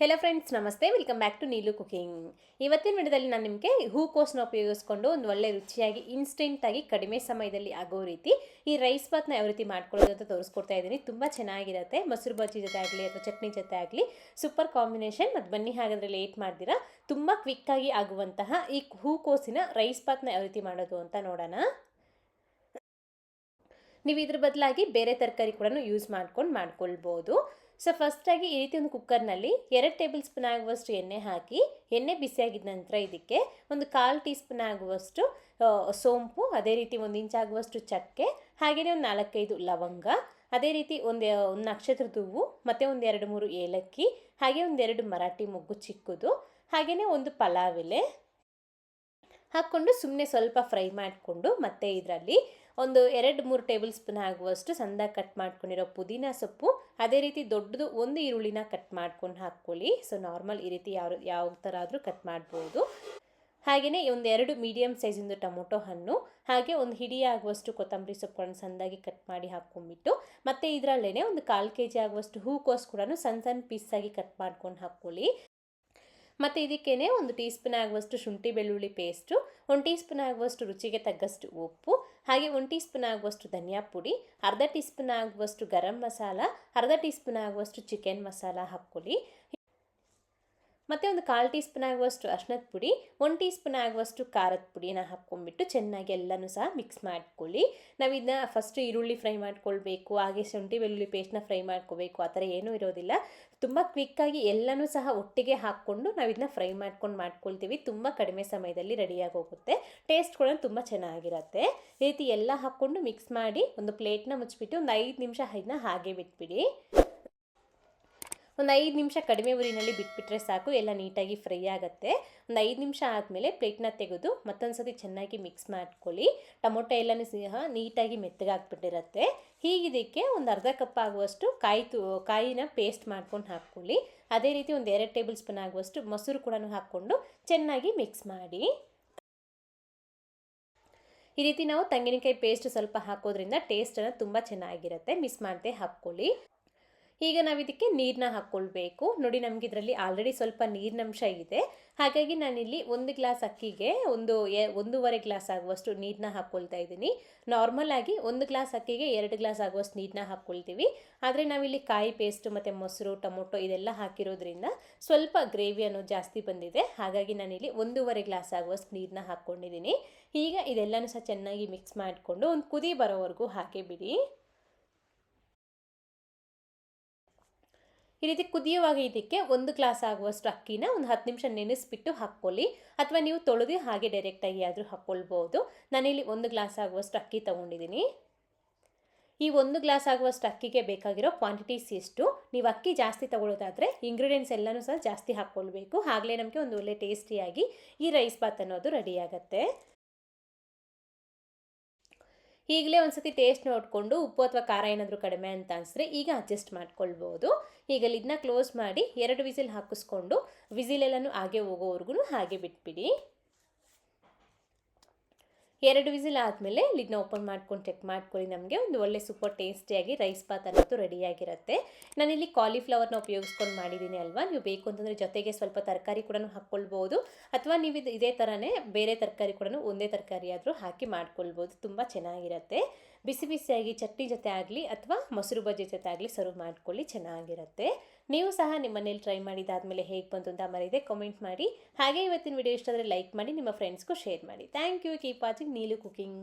Hello friends ನಮಸ್ತೆ. Welcome back to Neelu cooking ಇವತ್ತಿನ ವಿಡಿಯೋದಲ್ಲಿ ನಾನು ನಿಮಗೆ ಹೂಕೋಸನ್ನ ಉಪಯೋಗಿಸ್ಕೊಂಡು ಒಂದು ಒಳ್ಳೆ ರುಚಿಯಾಗಿ ಇನ್ಸ್ಟೆಂಟಾಗಿ ಕಡಿಮೆ ಸಮಯದಲ್ಲಿ ಆಗೋ ರೀತಿ ಈ ರೈಸ್ ಬಾತ್ನ ಯಾವ ರೀತಿ ಮಾಡ್ಕೊಳ್ಳೋದು ಅಂತ ತೋರಿಸ್ಕೊಡ್ತಾ ಇದ್ದೀನಿ. ತುಂಬ ಚೆನ್ನಾಗಿರುತ್ತೆ. ಮೊಸರು ಬಜ್ಜಿ ಜೊತೆ ಆಗಲಿ ಅಥವಾ ಚಟ್ನಿ ಜೊತೆ ಆಗಲಿ ಸೂಪರ್ ಕಾಂಬಿನೇಷನ್ ಮತ್ತು ಬನ್ನಿ ಹಾಗಾದರೆ ಲೇಟ್ ಮಾಡ್ದಿರಾ ತುಂಬ ಕ್ವಿಕ್ಕಾಗಿ ಆಗುವಂತಹ ಈ ಹೂಕೋಸಿನ ರೈಸ್ ಬಾತ್ನ ಯಾವ ರೀತಿ ಮಾಡೋದು ಅಂತ ನೋಡೋಣ. ನೀವು ಇದ್ರ ಬದಲಾಗಿ ಬೇರೆ ತರಕಾರಿ ಕೂಡ ಯೂಸ್ ಮಾಡ್ಕೊಂಡು ಮಾಡ್ಕೊಳ್ಬೋದು. ಸೊ ಫಸ್ಟಾಗಿ ಈ ರೀತಿ ಒಂದು ಕುಕ್ಕರ್ನಲ್ಲಿ ಎರಡು ಟೇಬಲ್ ಸ್ಪೂನ್ ಆಗುವಷ್ಟು ಎಣ್ಣೆ ಹಾಕಿ, ಎಣ್ಣೆ ಬಿಸಿಯಾಗಿದ್ದ ನಂತರ ಇದಕ್ಕೆ ಒಂದು ಕಾಲು ಟೀ ಸ್ಪೂನ್ ಆಗುವಷ್ಟು ಸೋಂಪು, ಅದೇ ರೀತಿ ಒಂದು ಇಂಚ್ ಆಗುವಷ್ಟು ಚಕ್ಕೆ, ಹಾಗೆಯೇ ಒಂದು ನಾಲ್ಕೈದು ಲವಂಗ, ಅದೇ ರೀತಿ ಒಂದು ಒಂದು ನಕ್ಷತ್ರದ ಹೂವು ಮತ್ತು ಒಂದು ಮೂರು ಏಲಕ್ಕಿ, ಹಾಗೆ ಒಂದೆರಡು ಮರಾಠಿ ಮೊಗ್ಗು ಚಿಕ್ಕದು, ಹಾಗೆಯೇ ಒಂದು ಪಲಾವ್ ಎಲೆ ಹಾಕ್ಕೊಂಡು ಸುಮ್ಮನೆ ಸ್ವಲ್ಪ ಫ್ರೈ ಮಾಡಿಕೊಂಡು ಮತ್ತೆ ಇದರಲ್ಲಿ ಒಂದು ಎರಡು ಮೂರು ಟೇಬಲ್ ಸ್ಪೂನ್ ಆಗುವಷ್ಟು ಸಂದ ಕಟ್ ಮಾಡ್ಕೊಂಡಿರೋ ಪುದೀನ ಸೊಪ್ಪು. ಅದೇ ರೀತಿ ದೊಡ್ಡದು ಒಂದು ಈರುಳ್ಳಿನ ಕಟ್ ಮಾಡ್ಕೊಂಡು ಹಾಕ್ಕೊಳ್ಳಿ. ಸೊ ನಾರ್ಮಲ್ ಈ ರೀತಿ ಯಾವ ಯಾವ ಥರ ಆದರೂ ಕಟ್ ಮಾಡ್ಬೋದು ಹಾಗೆಯೇ ಒಂದು ಎರಡು ಮೀಡಿಯಮ್ ಸೈಜಿಂದು ಟೊಮೊಟೊ ಹಣ್ಣು, ಹಾಗೆ ಒಂದು ಹಿಡಿ ಆಗುವಷ್ಟು ಕೊತ್ತಂಬರಿ ಸೊಪ್ಪುಗಳನ್ನು ಸಣ್ಣದಾಗಿ ಕಟ್ ಮಾಡಿ ಹಾಕ್ಕೊಂಡ್ಬಿಟ್ಟು, ಮತ್ತು ಇದರಲ್ಲೇ ಒಂದು ಕಾಲು ಕೆ ಜಿ ಆಗುವಷ್ಟು ಹೂಕೋಸು ಕೂಡ ಸಣ್ಣ ಸಣ್ಣ ಪೀಸಾಗಿ ಕಟ್ ಮಾಡ್ಕೊಂಡು ಹಾಕ್ಕೊಳ್ಳಿ. ಮತ್ತು ಇದಕ್ಕೇ ಒಂದು ಟೀ ಸ್ಪೂನ್ ಆಗುವಷ್ಟು ಶುಂಠಿ ಬೆಳ್ಳುಳ್ಳಿ ಪೇಸ್ಟು, ಒಂದು ಟೀ ಸ್ಪೂನ್ ಆಗುವಷ್ಟು ರುಚಿಗೆ ತಗ್ಗಷ್ಟು ಉಪ್ಪು, ಹಾಗೆ ಒಂದು ಟೀ ಸ್ಪೂನ್ ಆಗುವಷ್ಟು ಧನಿಯಾ ಪುಡಿ, ಅರ್ಧ ಟೀ ಸ್ಪೂನ್ ಆಗುವಷ್ಟು ಗರಂ ಮಸಾಲ, ಅರ್ಧ ಟೀ ಸ್ಪೂನ್ ಆಗುವಷ್ಟು ಚಿಕನ್ ಮಸಾಲ ಹಾಕ್ಕೊಳ್ಳಿ. ಮತ್ತು ಒಂದು ಕಾಲು ಟೀ ಸ್ಪೂನ್ ಆಗುವಷ್ಟು ಅರ್ಶನದ ಪುಡಿ, ಒಂದು ಟೀ ಸ್ಪೂನ್ ಆಗುವಷ್ಟು ಖಾರದ ಪುಡಿನ ಹಾಕ್ಕೊಂಡ್ಬಿಟ್ಟು ಚೆನ್ನಾಗಿ ಎಲ್ಲನೂ ಸಹ ಮಿಕ್ಸ್ ಮಾಡ್ಕೊಳ್ಳಿ. ನಾವು ಇದನ್ನ ಫಸ್ಟ್ ಈರುಳ್ಳಿ ಫ್ರೈ ಮಾಡ್ಕೊಳ್ಬೇಕು, ಹಾಗೆ ಶುಂಠಿ ಬೆಳ್ಳುಳ್ಳಿ ಪೇಸ್ಟ್ನ ಫ್ರೈ ಮಾಡ್ಕೋಬೇಕು, ಆ ಥರ ಏನೂ ಇರೋದಿಲ್ಲ. ತುಂಬ ಕ್ವಿಕ್ಕಾಗಿ ಎಲ್ಲನೂ ಸಹ ಒಟ್ಟಿಗೆ ಹಾಕ್ಕೊಂಡು ನಾವು ಇದನ್ನ ಫ್ರೈ ಮಾಡ್ಕೊಂಡು ಮಾಡ್ಕೊಳ್ತೀವಿ. ತುಂಬ ಕಡಿಮೆ ಸಮಯದಲ್ಲಿ ರೆಡಿಯಾಗಿ ಹೋಗುತ್ತೆ. ಟೇಸ್ಟ್ ಕೂಡ ತುಂಬ ಚೆನ್ನಾಗಿರುತ್ತೆ. ಈ ರೀತಿ ಎಲ್ಲ ಹಾಕ್ಕೊಂಡು ಮಿಕ್ಸ್ ಮಾಡಿ ಒಂದು ಪ್ಲೇಟ್ನ ಮುಚ್ಚಿಬಿಟ್ಟು ಒಂದು ಐದು ನಿಮಿಷ ಇದನ್ನ ಹಾಗೆ ಬಿಟ್ಬಿಡಿ. ಒಂದು ಐದು ನಿಮಿಷ ಕಡಿಮೆ ಉರಿನಲ್ಲಿ ಬಿಟ್ಬಿಟ್ರೆ ಸಾಕು, ಎಲ್ಲ ನೀಟಾಗಿ ಫ್ರೈ ಆಗುತ್ತೆ. ಒಂದು ಐದು ನಿಮಿಷ ಆದಮೇಲೆ ಪ್ಲೇಟ್ನ ತೆಗೆದು ಮತ್ತೊಂದು ಸತಿ ಚೆನ್ನಾಗಿ ಮಿಕ್ಸ್ ಮಾಡ್ಕೊಳ್ಳಿ. ಟೊಮೊಟೊ ಎಲ್ಲನೂ ಸಹ ನೀಟಾಗಿ ಮೆತ್ತಗಾಕ್ಬಿಟ್ಟಿರುತ್ತೆ ಹೀಗಿದಕ್ಕೆ ಒಂದು ಅರ್ಧ ಕಪ್ ಆಗುವಷ್ಟು ಕಾಯಿ ತು, ಕಾಯಿನ ಪೇಸ್ಟ್ ಮಾಡ್ಕೊಂಡು ಹಾಕ್ಕೊಳ್ಳಿ. ಅದೇ ರೀತಿ ಒಂದು ಎರಡು ಟೇಬಲ್ ಸ್ಪೂನ್ ಆಗುವಷ್ಟು ಮೊಸರು ಕೂಡ ಹಾಕ್ಕೊಂಡು ಚೆನ್ನಾಗಿ ಮಿಕ್ಸ್ ಮಾಡಿ. ಈ ರೀತಿ ನಾವು ತೆಂಗಿನಕಾಯಿ ಪೇಸ್ಟ್ ಸ್ವಲ್ಪ ಹಾಕೋದ್ರಿಂದ ಟೇಸ್ಟನ್ನು ತುಂಬ ಚೆನ್ನಾಗಿರುತ್ತೆ. ಮಿಸ್ ಮಾಡದೆ ಹಾಕ್ಕೊಳ್ಳಿ. ಈಗ ನಾವು ಇದಕ್ಕೆ ನೀರನ್ನ ಹಾಕ್ಕೊಳ್ಬೇಕು ನೋಡಿ ನಮ್ಗೆ ಇದರಲ್ಲಿ ಆಲ್ರೆಡಿ ಸ್ವಲ್ಪ ನೀರಿನಂಶ ಇದೆ. ಹಾಗಾಗಿ ನಾನಿಲ್ಲಿ ಒಂದು ಗ್ಲಾಸ್ ಅಕ್ಕಿಗೆ ಒಂದು ಎ, ಒಂದೂವರೆ ಗ್ಲಾಸ್ ಆಗುವಷ್ಟು ನೀರನ್ನ ಹಾಕ್ಕೊಳ್ತಾ ಇದ್ದೀನಿ. ನಾರ್ಮಲ್ ಆಗಿ ಒಂದು ಗ್ಲಾಸ್ ಅಕ್ಕಿಗೆ ಎರಡು ಗ್ಲಾಸ್ ಆಗುವಷ್ಟು ನೀರನ್ನ ಹಾಕ್ಕೊಳ್ತೀವಿ ಆದರೆ ನಾವಿಲ್ಲಿ ಕಾಯಿ ಪೇಸ್ಟು ಮತ್ತು ಮೊಸರು, ಟೊಮೊಟೊ ಇದೆಲ್ಲ ಹಾಕಿರೋದ್ರಿಂದ ಸ್ವಲ್ಪ ಗ್ರೇವಿ ಅನ್ನೋದು ಜಾಸ್ತಿ ಬಂದಿದೆ. ಹಾಗಾಗಿ ನಾನಿಲ್ಲಿ ಒಂದೂವರೆ ಗ್ಲಾಸ್ ಆಗುವಷ್ಟು ನೀರನ್ನ ಹಾಕ್ಕೊಂಡಿದ್ದೀನಿ ಈಗ ಇದೆಲ್ಲನೂ ಸಹ ಚೆನ್ನಾಗಿ ಮಿಕ್ಸ್ ಮಾಡಿಕೊಂಡು ಒಂದು ಕುದಿ ಬರೋವರೆಗೂ ಹಾಕಿ ಬಿಡಿ. ಈ ರೀತಿ ಕುದಿಯುವಾಗ ಇದಕ್ಕೆ ಒಂದು ಗ್ಲಾಸ್ ಆಗುವಷ್ಟು ಅಕ್ಕಿನ ಒಂದು ಹತ್ತು ನಿಮಿಷ ನೆನೆಸ್ಬಿಟ್ಟು ಹಾಕ್ಕೊಳ್ಳಿ. ಅಥವಾ ನೀವು ತೊಳೆದು ಹಾಗೆ ಡೈರೆಕ್ಟಾಗಿ ಆದರೂ ಹಾಕ್ಕೊಳ್ಬೋದು. ನಾನಿಲ್ಲಿ ಒಂದು ಗ್ಲಾಸ್ ಆಗುವಷ್ಟು ಅಕ್ಕಿ ತೊಗೊಂಡಿದ್ದೀನಿ. ಈ ಒಂದು ಗ್ಲಾಸ್ ಆಗುವಷ್ಟು ಅಕ್ಕಿಗೆ ಬೇಕಾಗಿರೋ ಕ್ವಾಂಟಿಟೀಸ್ ಎಷ್ಟು ನೀವು ಅಕ್ಕಿ ಜಾಸ್ತಿ ತಗೊಳ್ಳೋದಾದರೆ ಇಂಗ್ರೀಡಿಯೆಂಟ್ಸ್ ಎಲ್ಲನೂ ಸಹ ಜಾಸ್ತಿ ಹಾಕ್ಕೊಳ್ಬೇಕು. ಆಗಲೇ ನಮಗೆ ಒಂದು ಒಳ್ಳೆ ಟೇಸ್ಟಿಯಾಗಿ ಈ ರೈಸ್ ಬಾತ್ ಅನ್ನೋದು ರೆಡಿ ಆಗುತ್ತೆ. ಈಗಲೇ ಒಂದು ಸತಿ ಟೇಸ್ಟ್ ನೋಡಿಕೊಂಡು ಉಪ್ಪು ಅಥವಾ ಖಾರ ಏನಾದರೂ ಕಡಿಮೆ ಅಂತ ಅನಿಸಿದ್ರೆ ಈಗ ಅಡ್ಜಸ್ಟ್ ಮಾಡ್ಕೊಳ್ಬೋದು. ಈಗ ಇದನ್ನ ಕ್ಲೋಸ್ ಮಾಡಿ ಎರಡು ವಿಸಿಲ್ ಹಾಕಿಸ್ಕೊಂಡು ವಿಸಿಲೆಲ್ಲನೂ ಹಾಗೆ ಹೋಗೋವರೆಗೂ ಹಾಗೆ ಬಿಟ್ಬಿಡಿ. ಎರಡು ವಿಸಿಲ್ ಆದಮೇಲೆ ಲಿಡ್ನ ಓಪನ್ ಮಾಡ್ಕೊಂಡು ಚೆಕ್ ಮಾಡ್ಕೊಳ್ಳಿ. ನಮಗೆ ಒಂದು ಒಳ್ಳೆ ಸೂಪರ್ ಟೇಸ್ಟಿಯಾಗಿ ರೈಸ್ ಬಾತ್ ಅನ್ನೋದು ರೆಡಿಯಾಗಿರುತ್ತೆ. ನಾನಿಲ್ಲಿ ಕಾಲಿಫ್ಲವರ್ನ ಉಪಯೋಗಿಸ್ಕೊಂಡು ಮಾಡಿದ್ದೀನಿ ಅಲ್ವಾ? ನೀವು ಬೇಕು ಅಂತಂದರೆ ಜೊತೆಗೆ ಸ್ವಲ್ಪ ತರಕಾರಿ ಕೂಡ ಹಾಕ್ಕೊಳ್ಬೋದು. ಅಥವಾ ನೀವು ಇದು ಇದೇ ಥರನೇ ಬೇರೆ ತರಕಾರಿ ಕೂಡ ಒಂದೇ ತರಕಾರಿ ಆದರೂ ಹಾಕಿ ಮಾಡ್ಕೊಳ್ಬೋದು. ತುಂಬ ಚೆನ್ನಾಗಿರುತ್ತೆ. ಬಿಸಿ ಬಿಸಿಯಾಗಿ ಚಟ್ನಿ ಜೊತೆ ಆಗಲಿ ಅಥವಾ ಮೊಸರು ಬಜ್ಜಿ ಜೊತೆ ಆಗಲಿ ಸರ್ವ್ ಮಾಡ್ಕೊಳ್ಳಿ ಚೆನ್ನಾಗಿರುತ್ತೆ. ನೀವು ಸಹ ನಿಮ್ಮ ಮನೇಲಿ ಟ್ರೈ ಮಾಡಿದಾದಮೇಲೆ ಹೇಗೆ ಬಂತು ಅಂತ ಮರೆಯದೆ ಕಮೆಂಟ್ ಮಾಡಿ. ಹಾಗೆ ಇವತ್ತಿನ ವಿಡಿಯೋ ಇಷ್ಟ ಆದರೆ ಲೈಕ್ ಮಾಡಿ, ನಿಮ್ಮ ಫ್ರೆಂಡ್ಸ್ಗೂ ಶೇರ್ ಮಾಡಿ. Thank you keep watching Neelu cooking